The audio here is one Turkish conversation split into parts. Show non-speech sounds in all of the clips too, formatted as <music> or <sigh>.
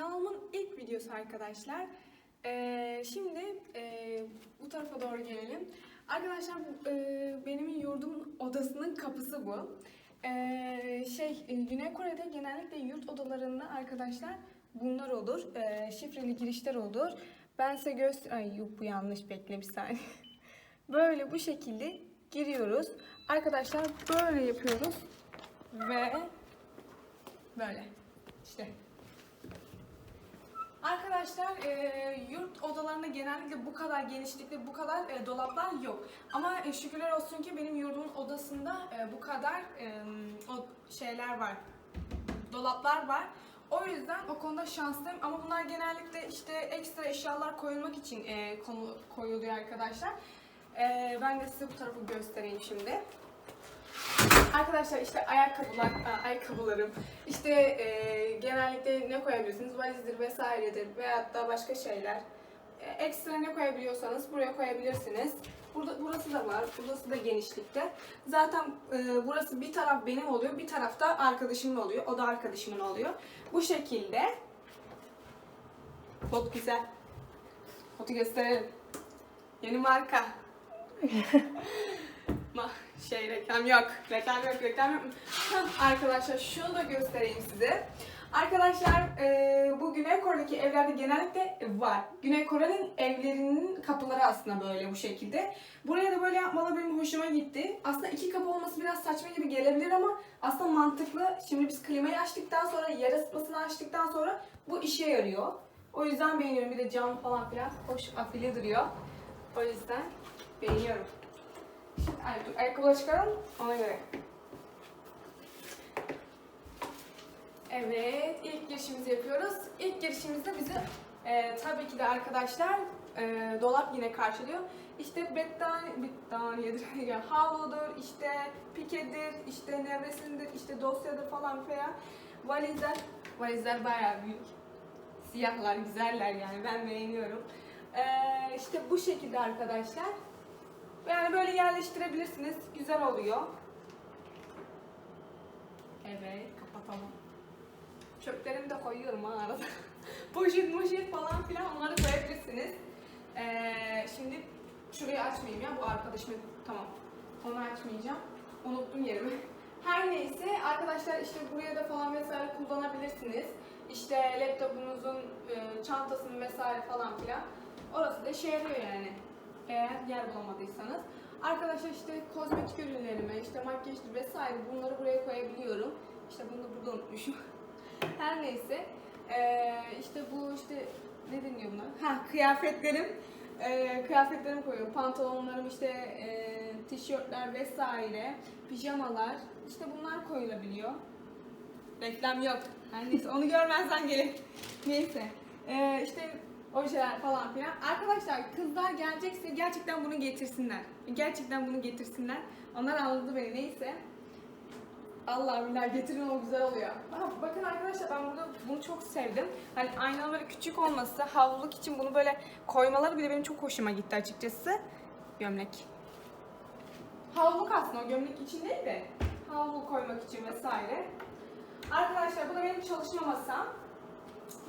Kanalımın ilk videosu arkadaşlar. Ee, şimdi e, bu tarafa doğru gelelim. Arkadaşlar e, benim yurdumun odasının kapısı bu. Ee, şey e, Güney Kore'de genellikle yurt odalarında arkadaşlar bunlar olur. Ee, şifreli girişler olur. Ben size göster... Ay yok bu yanlış bekle bir saniye. <laughs> Böyle bu şekilde giriyoruz. Arkadaşlar böyle yapıyoruz. Ve böyle işte. Arkadaşlar e, yurt odalarında genellikle bu kadar genişlikte bu kadar e, dolaplar yok. Ama e, şükürler olsun ki benim yurdumun odasında e, bu kadar e, o şeyler var. Dolaplar var. O yüzden o konuda şanslıyım ama bunlar genellikle işte ekstra eşyalar koyulmak için e, konu koyuluyor arkadaşlar. E, ben de size bu tarafı göstereyim şimdi. Arkadaşlar işte ayakkabılar, ayakkabılarım, işte e, genellikle ne koyabilirsiniz? Valizdir vesairedir veyahut da başka şeyler. E, ekstra ne koyabiliyorsanız buraya koyabilirsiniz. Burada burası da var, burası da genişlikte. Zaten e, burası bir taraf benim oluyor, bir tarafta arkadaşımın oluyor. O da arkadaşımın oluyor. Bu şekilde. Çok güzel. Foto gösterelim. Yeni marka. <laughs> Şey reklam yok. Reklam yok, reklam yok. <laughs> Arkadaşlar şunu da göstereyim size. Arkadaşlar e, bu Güney Kore'deki evlerde genellikle var. Güney Kore'nin evlerinin kapıları aslında böyle bu şekilde. Buraya da böyle yapmaları benim hoşuma gitti. Aslında iki kapı olması biraz saçma gibi gelebilir ama aslında mantıklı. Şimdi biz klimayı açtıktan sonra, yer ısıtmasını açtıktan sonra bu işe yarıyor. O yüzden beğeniyorum. Bir de cam falan filan hoş afili duruyor. O yüzden beğeniyorum. Ay, ayakkabıları çıkaralım ona göre. Evet, ilk girişimizi yapıyoruz. İlk girişimizde bizi e, tabii ki de arkadaşlar e, dolap yine karşılıyor. İşte bettaniye, bettaniyedir, <laughs> yani havludur, işte pikedir, işte nevresimdir, işte dosyadır falan filan. Valizler, valizler bayağı büyük. Siyahlar, güzeller yani ben beğeniyorum. E, işte bu şekilde arkadaşlar. Yani böyle yerleştirebilirsiniz. Güzel oluyor. Evet, kapatalım. Çöplerimi de koyuyorum ha arada. <laughs> Poşet moşet falan filan onları koyabilirsiniz. Ee, şimdi şurayı açmayayım ya bu arkadaşımın. Tamam. Onu açmayacağım. Unuttum yerimi. <laughs> Her neyse arkadaşlar işte buraya da falan vesaire kullanabilirsiniz. İşte laptopunuzun e, çantasını vesaire falan filan. Orası da şey yarıyor yani eğer yer bulamadıysanız. Arkadaşlar işte kozmetik ürünlerimi, işte makyajdır vesaire bunları buraya koyabiliyorum. İşte bunu da burada unutmuşum. <laughs> Her neyse. Ee, işte bu işte ne deniyor buna? Ha kıyafetlerim. Ee, kıyafetlerimi koyuyorum. Pantolonlarım işte e, tişörtler vesaire, pijamalar. işte bunlar koyulabiliyor. Reklam yok. Her neyse onu görmezden gelin. <laughs> neyse. Ee, işte ojeler falan filan. Arkadaşlar kızlar gelecekse gerçekten bunu getirsinler. Gerçekten bunu getirsinler. Onlar anladı beni neyse. Allah billahi getirin o güzel oluyor. Aha, bakın arkadaşlar ben burada bunu çok sevdim. Hani aynalı böyle küçük olması, havluluk için bunu böyle koymaları bile benim çok hoşuma gitti açıkçası. Gömlek. Havluluk aslında o gömlek için değil de havlu koymak için vesaire. Arkadaşlar bu da benim çalışma masam.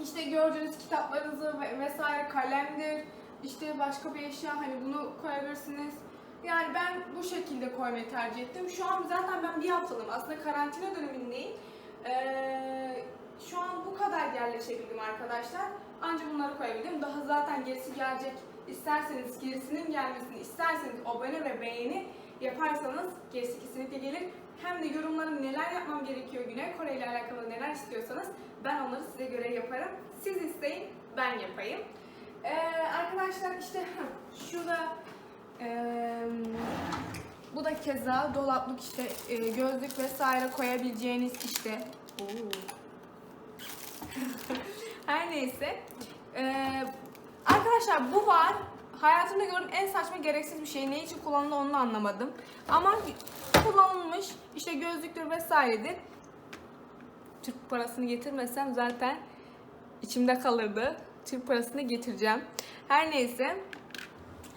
İşte gördüğünüz kitaplarınızı ve- vesaire kalemdir. İşte başka bir eşya hani bunu koyabilirsiniz. Yani ben bu şekilde koymayı tercih ettim. Şu an zaten ben bir haftalığım. Aslında karantina dönemindeyim. Ee, şu an bu kadar yerleşebildim arkadaşlar. Ancak bunları koyabildim. Daha zaten gerisi gelecek. İsterseniz gerisinin gelmesini, isterseniz abone ve beğeni yaparsanız gerisi kesinlikle gelir. Hem de yorumların neler yapmam gerekiyor Güney Kore ile alakalı neler istiyorsanız ben onları size göre yaparım. Siz isteyin, ben yapayım. Ee, arkadaşlar işte şurada ee, bu da keza dolaplık işte e, gözlük vesaire koyabileceğiniz işte. <laughs> Her neyse. Ee, arkadaşlar bu var. Hayatımda gördüğüm en saçma gereksiz bir şey. Ne için kullanıldığını onu da anlamadım. Ama kullanılmış işte gözlüktür vesairedir. Türk parasını getirmesem zaten içimde kalırdı. Türk parasını getireceğim. Her neyse.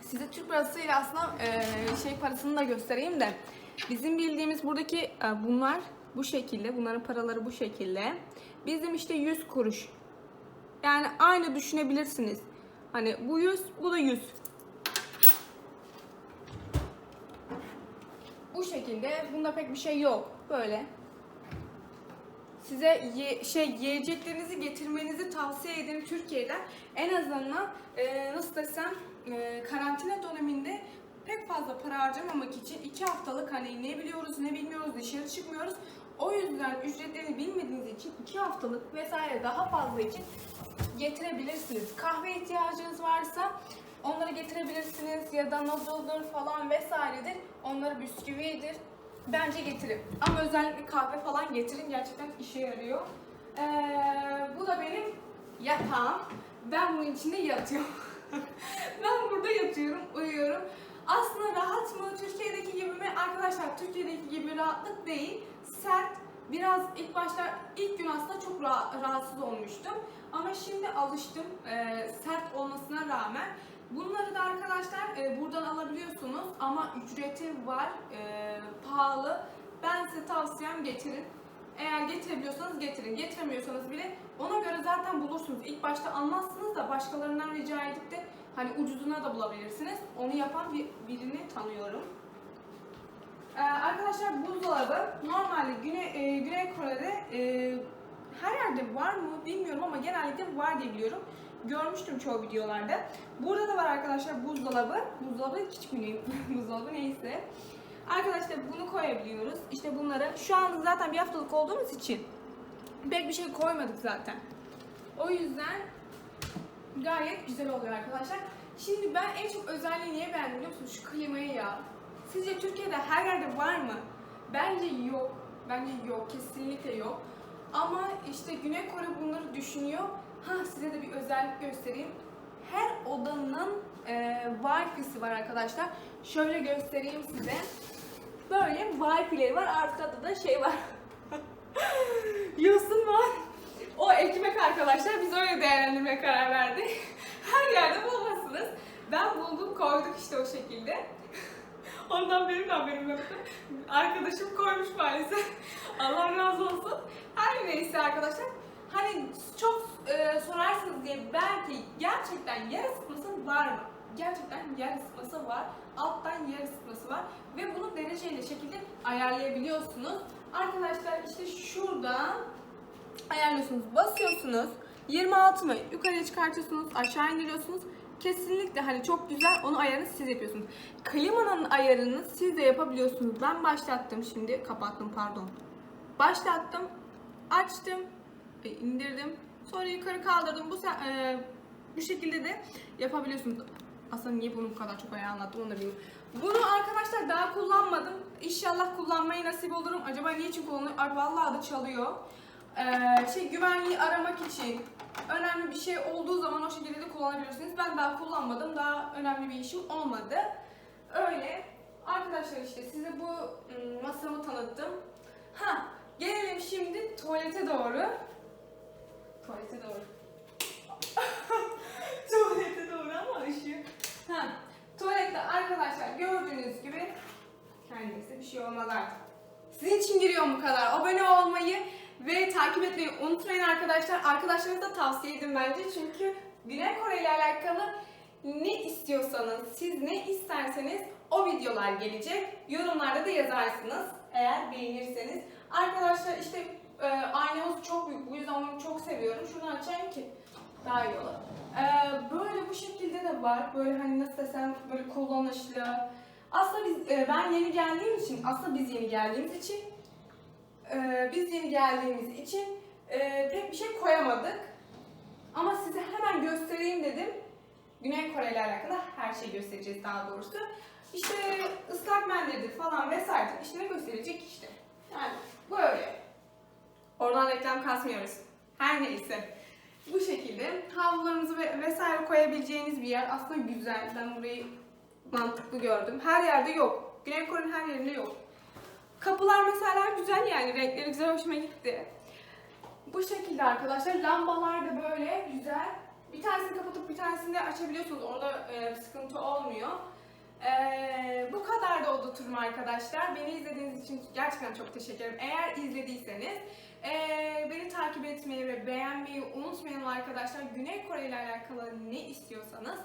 Size Türk parasıyla aslında e, şey parasını da göstereyim de. Bizim bildiğimiz buradaki e, bunlar bu şekilde. Bunların paraları bu şekilde. Bizim işte 100 kuruş. Yani aynı düşünebilirsiniz. Hani bu 100, bu da 100. Bu şekilde. Bunda pek bir şey yok. Böyle. Size ye- şey yiyeceklerinizi getirmenizi tavsiye ederim Türkiye'den. En azından e, nasıl desem e, karantina döneminde pek fazla para harcamamak için iki haftalık hani ne biliyoruz ne bilmiyoruz dışarı çıkmıyoruz. O yüzden ücretlerini bilmediğiniz için iki haftalık vesaire daha fazla için getirebilirsiniz. Kahve ihtiyacınız varsa onları getirebilirsiniz ya da noodle'dır falan vesairedir. Onları bisküvidir. Bence getirin. Ama özellikle kahve falan getirin. Gerçekten işe yarıyor. Ee, bu da benim yatağım. Ben bunun içinde yatıyorum. <laughs> ben burada yatıyorum, uyuyorum. Aslında rahat mı? Türkiye'deki gibi mi? Arkadaşlar Türkiye'deki gibi rahatlık değil. Sert. Biraz ilk başta, ilk gün aslında çok ra- rahatsız olmuştum. Ama şimdi alıştım ee, sert olmasına rağmen. Bunları da arkadaşlar e, buradan alabiliyorsunuz ama ücreti var, e, pahalı. Ben size tavsiyem getirin. Eğer getirebiliyorsanız getirin, getiremiyorsanız bile ona göre zaten bulursunuz. İlk başta almazsınız da başkalarından rica edip de hani ucuzuna da bulabilirsiniz. Onu yapan bir, birini tanıyorum. Ee, arkadaşlar buzdolabı normalde Güney, e, Güney Kore'de e, her yerde var mı bilmiyorum ama genellikle var diye biliyorum. Görmüştüm çoğu videolarda. Burada da var arkadaşlar buzdolabı. Buzdolabı küçük mü <laughs> buzdolabı neyse. Arkadaşlar bunu koyabiliyoruz. İşte bunları şu an zaten bir haftalık olduğumuz için pek bir şey koymadık zaten. O yüzden gayet güzel oluyor arkadaşlar. Şimdi ben en çok özelliği niye beğendim biliyor musunuz? Şu klimayı ya. Sizce Türkiye'de her yerde var mı? Bence yok. Bence yok. Kesinlikle yok. Ama işte Güney Kore bunları düşünüyor. Ha size de bir özellik göstereyim. Her odanın e, Wi-Fi'si var arkadaşlar. Şöyle göstereyim size. Böyle Wi-Fi'leri var. Arkada da şey var. <laughs> Yosun var. O ekmek arkadaşlar biz öyle değerlendirmeye karar verdik. <laughs> Her yerde bulamazsınız. Ben buldum koyduk işte o şekilde. Ondan benim de haberim yoktu. Arkadaşım koymuş maalesef. Allah razı olsun. Her neyse arkadaşlar. Hani çok e, sorarsınız diye belki gerçekten yer ısıtması var mı? Gerçekten yer ısıtması var. Alttan yer ısıtması var. Ve bunu dereceyle şekilde ayarlayabiliyorsunuz. Arkadaşlar işte şuradan ayarlıyorsunuz. Basıyorsunuz. 26 mı? Yukarıya çıkartıyorsunuz. Aşağı indiriyorsunuz. Kesinlikle hani çok güzel. Onu ayarını siz yapıyorsunuz. Klimanın ayarını siz de yapabiliyorsunuz. Ben başlattım şimdi. Kapattım pardon. Başlattım. Açtım. e, indirdim. Sonra yukarı kaldırdım. Bu e, bu şekilde de yapabiliyorsunuz. Aslında niye bunu bu kadar çok ayağı anlattım onu da bilmiyorum. Bunu arkadaşlar daha kullanmadım. İnşallah kullanmayı nasip olurum. Acaba niçin kullanıyor? Vallahi da çalıyor. Ee, şey güvenliği aramak için önemli bir şey olduğu zaman o şekilde de kullanabilirsiniz. Ben daha kullanmadım. Daha önemli bir işim olmadı. Öyle. Arkadaşlar işte size bu ım, masamı tanıttım. Ha, gelelim şimdi tuvalete doğru. Tuvalete doğru. <laughs> tuvalete doğru ama ışık. Ha, tuvalette arkadaşlar gördüğünüz gibi kendisi bir şey olmaz artık. Sizin için giriyorum bu kadar. Abone olmayı ve takip etmeyi unutmayın arkadaşlar. Arkadaşlarınıza tavsiye edin bence. Çünkü Güney Kore ile alakalı ne istiyorsanız, siz ne isterseniz o videolar gelecek. Yorumlarda da yazarsınız eğer beğenirseniz. Arkadaşlar işte e, aynamız çok büyük. Bu yüzden onu çok seviyorum. Şunu açayım ki daha iyi olur. E, böyle bu şekilde de var. Böyle hani nasıl desem böyle kullanışlı. Aslında biz, e, ben yeni geldiğim için, aslında biz yeni geldiğimiz için biz yeni geldiğimiz için e, pek bir şey koyamadık. Ama size hemen göstereyim dedim. Güney Kore ile alakalı her şeyi göstereceğiz daha doğrusu. İşte ıslak mendildir falan vesaire. İşte ne gösterecek işte. Yani böyle. Oradan reklam kasmıyoruz. Her neyse. Bu şekilde havlularınızı ve vesaire koyabileceğiniz bir yer aslında güzel. Ben burayı mantıklı gördüm. Her yerde yok. Güney Kore'nin her yerinde yok. Kapılar mesela güzel yani renkleri güzel hoşuma gitti. Bu şekilde arkadaşlar lambalar da böyle güzel. Bir tanesini kapatıp bir tanesini de açabiliyorsunuz. Orada e, sıkıntı olmuyor. Ee, bu kadar da oldu turum arkadaşlar. Beni izlediğiniz için gerçekten çok teşekkür ederim. Eğer izlediyseniz ee, beni takip etmeyi ve beğenmeyi unutmayın arkadaşlar. Güney Kore ile alakalı ne istiyorsanız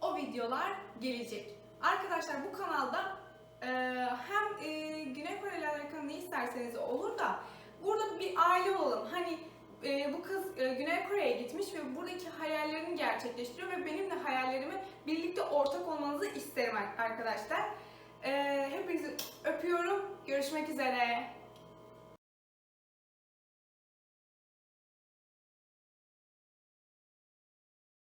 o videolar gelecek. Arkadaşlar bu kanalda hem ee, Güney Kore ile alakalı ne isterseniz olur da burada bir aile olalım. Hani ee, bu kız e, Güney Kore'ye gitmiş ve buradaki hayallerini gerçekleştiriyor ve benim de hayallerimi birlikte ortak olmanızı isterim arkadaşlar. Ee, hepinizi öpüyorum. Görüşmek üzere.